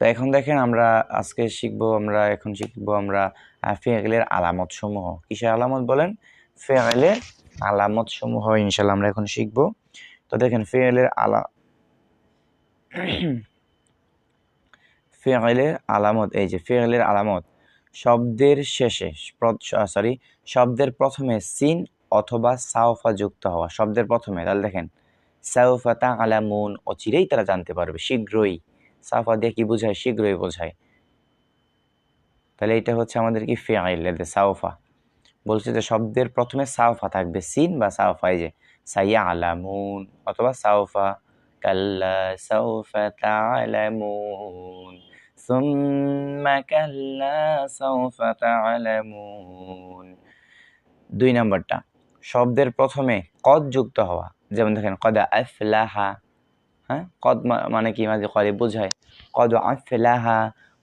তো এখন দেখেন আমরা আজকে শিখব, আমরা এখন শিখব আমরা ফেগলের আলামত সমূহ কিসের আলামত বলেন? ফেগলের আলামত সমূহ ইনশাল্লাহ আমরা এখন শিখব। তো দেখেন ফেগলের আলা ফেগলের আলামত, এই যে ফেগলের আলামত, শব্দের শেষে সরি শব্দের প্রথমে সিন অথবা সাউফা যুক্ত হওয়া, শব্দের প্রথমে, তাহলে দেখেন সাউফা তা আলামুন অচিরেই তারা জানতে পারবে, শীঘ্রই। সাফা দিয়ে কি বোঝায়? শীঘ্রই বোঝায়। তাহলে এটা হচ্ছে আমাদের কি ফেআইল সাউফা বলছে যে শব্দের প্রথমে সাউফা থাকবে, সিন বা সাউফা যে সাইয়া আলামুন অথবা সাউফা কাল্লা সাউফা তালামুন, সুম্মা কাল্লা সাউফা তালামুন। দুই নাম্বারটা, শব্দের প্রথমে কদ যুক্ত হওয়া, যেমন দেখেন, কদা আফলাহা হ্যাঁ? কদ মানে কি মাঝে কদে বোঝায়। কদ আফলাহা,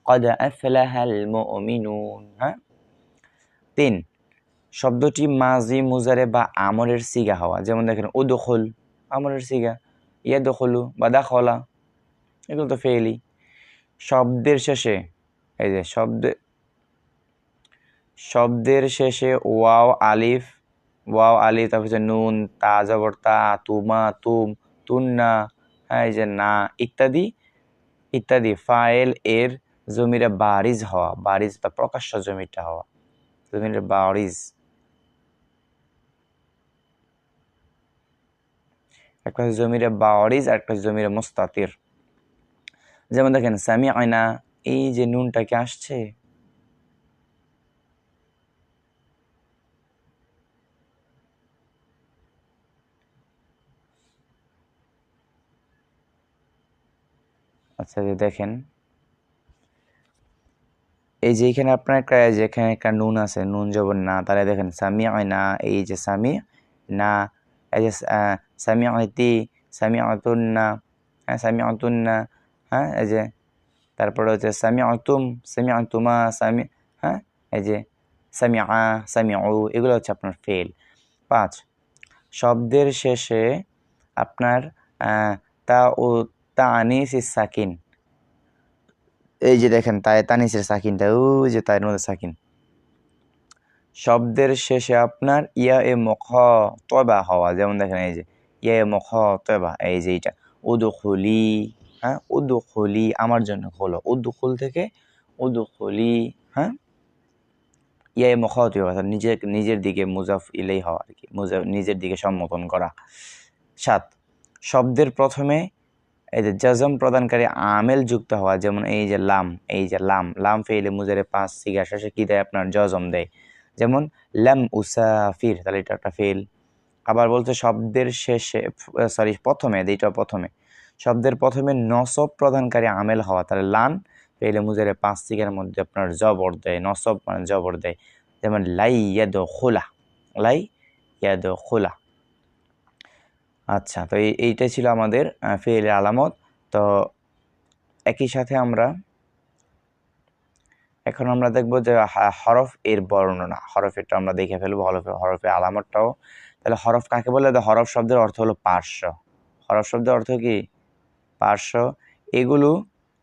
কদ আফলাহাল মুমিনুন হ্যাঁ? তিন, শব্দটি মাজি, মুজারে বা আমরের সিগা হওয়া। যেমন দেখেন ও দখল আমরের সিগা ইয়া দখলু বা দাখলা এগুলো তো ফেলি শব্দের শেষে, এই যে শব্দে, শব্দের শেষে ওয়াও, আলিফ ওয়াও, আলিফ, তারপর নুন তা জবর তা তুমা, তুম, তুন্না এই যে না, ইত্যাদি ইত্যাদি। ফাইল এর জমিরে বারিজ হওয়া, বারিজ বা প্রকাশ্য জমিটা হওয়া। জমিরে বারিজ। একটা জমিরে বাওয়ারিজ আর একটা জমিরে মোস্তাতির। যেমন দেখেন সামি আয়না এই যে নুনটা কি আসছে? আচ্ছা যে দেখেন। এই যে এখানে আপনার একটা যেখানে একটা নুন আছে, নুন জবর না, তাহলে দেখেন সামি না এই যে সামি না এই যে সামি আইতি সামি আতুন্না হ্যাঁ সামি আতুন্না হ্যাঁ এই যে, তারপরে হচ্ছে সামি আতুম সামি আতুমা সামি হ্যাঁ এই যে সামি আ সামি ও এগুলো হচ্ছে আপনার ফেল। পাঁচ, শব্দের শেষে আপনার তা ও তানিস সাকিন। এই যে দেখেন, তাই তানিসের সাকিনটা ওই যে তাইয়ের মধ্যে সাকিন। শব্দের শেষে আপনার ইয়া এ মখ তবা হওয়া, যেমন দেখেন এই যে, ইয়া এ মখ তবা এই যে এইটা, উদুখলি হ্যাঁ উদুখলি আমার জন্য খোলো, উদুখুল থেকে উদুখলি হ্যাঁ ইয়া এ মখ তবা নিজের নিজের দিকে মুজাফ ইলেই হওয়া আর কি মুজাফ নিজের দিকে সম্বোধন করা। সাত, শব্দের প্রথমে এই যে জজম প্রদানকারী আমেল যুক্ত হওয়া, যেমন এই যে লাম, এই যে লাম লাম ফেলে মুজারে পাঁচ সিগা শেষে কী দেয় আপনার? জজম দেয়। যেমন লাম উসাফির, তাহলে এটা একটা ফেল আবার বলছে শব্দের শেষে সরি প্রথমে এইটা প্রথমে। শব্দের প্রথমে নসব প্রদানকারী আমেল হওয়া, তাহলে লান ফেলে মুজারে পাঁচ সিগার মধ্যে আপনার জবর দেয়, নসব মানে জবর দেয়। যেমন লাই ইয়াদ খোলা লাই ইয়াদ খোলা আচ্ছা তো এইটাই ছিল আমাদের ফেলের আলামত। তো একই সাথে আমরা এখন আমরা দেখব যে হরফ এর বর্ণনা, হরফেরটা আমরা দেখে ফেলব, হরফে, হরফের আলামতটাও। তাহলে হরফ কাকে বলে? হরফ শব্দের অর্থ হলো পার্শ্ব। হরফ শব্দের অর্থ কি? পার্শ্ব। এগুলো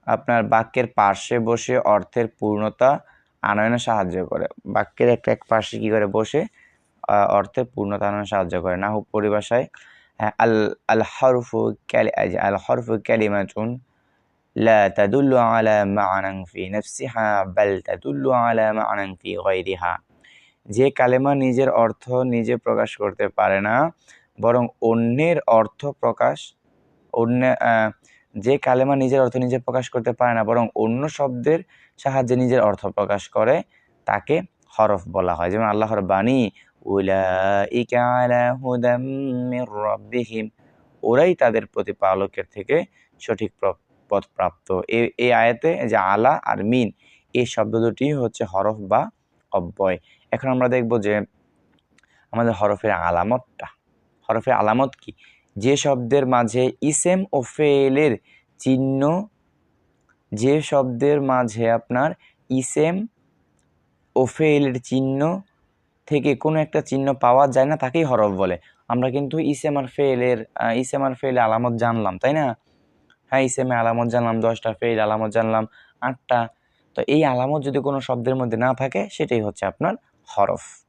আপনার বাক্যের পার্শ্বে বসে অর্থের পূর্ণতা আনয়নে সাহায্য করে। বাক্যের একটা এক পার্শ্বে কী করে বসে অর্থের পূর্ণতা আনয়নে সাহায্য করে। না হোক পরিভাষায় আল আল হরফু আল হরফু ক্যালিমাতুন, লা তাদুল্লু আলা মানাং ফি নফসিহা, বাল তাদুল্লু আলা মানাং ফি গৈরিহা যে কালেমা নিজের অর্থ নিজে প্রকাশ করতে পারে না, বরং অন্যের অর্থ প্রকাশ, অন্য যে কালেমা নিজের অর্থ নিজে প্রকাশ করতে পারে না, বরং অন্য শব্দের সাহায্যে নিজের অর্থ প্রকাশ করে, তাকে হরফ বলা হয়। যেমন আল্লাহর বাণী ওরাই তাদের প্রতিপালকের থেকে সঠিক পথ প্রাপ্ত। এই আয়াতে যে আলা আর মিন এই শব্দ দুটি হচ্ছে হরফ বা অব্যয়। এখন আমরা দেখব যে আমাদের হরফের আলামতটা। হরফের আলামত কি? যে শব্দের মাঝে ইসেম ও ফেলের চিহ্ন, যে শব্দের মাঝে আপনার ইসেম ও ফেলের চিহ্ন থেকে কোনো একটা চিহ্ন পাওয়া যায় না, তাকেই হরফ বলে। আমরা কিন্তু ইসেমার ফেলের ইসেমার ফেল আলামত জানলাম, তাই না? হ্যাঁ ইসেমে আলামত জানলাম, দশটা ফেল আলামত জানলাম, আটটা। তো এই আলামত যদি কোনো শব্দের মধ্যে না থাকে, সেটাই হচ্ছে আপনার হরফ।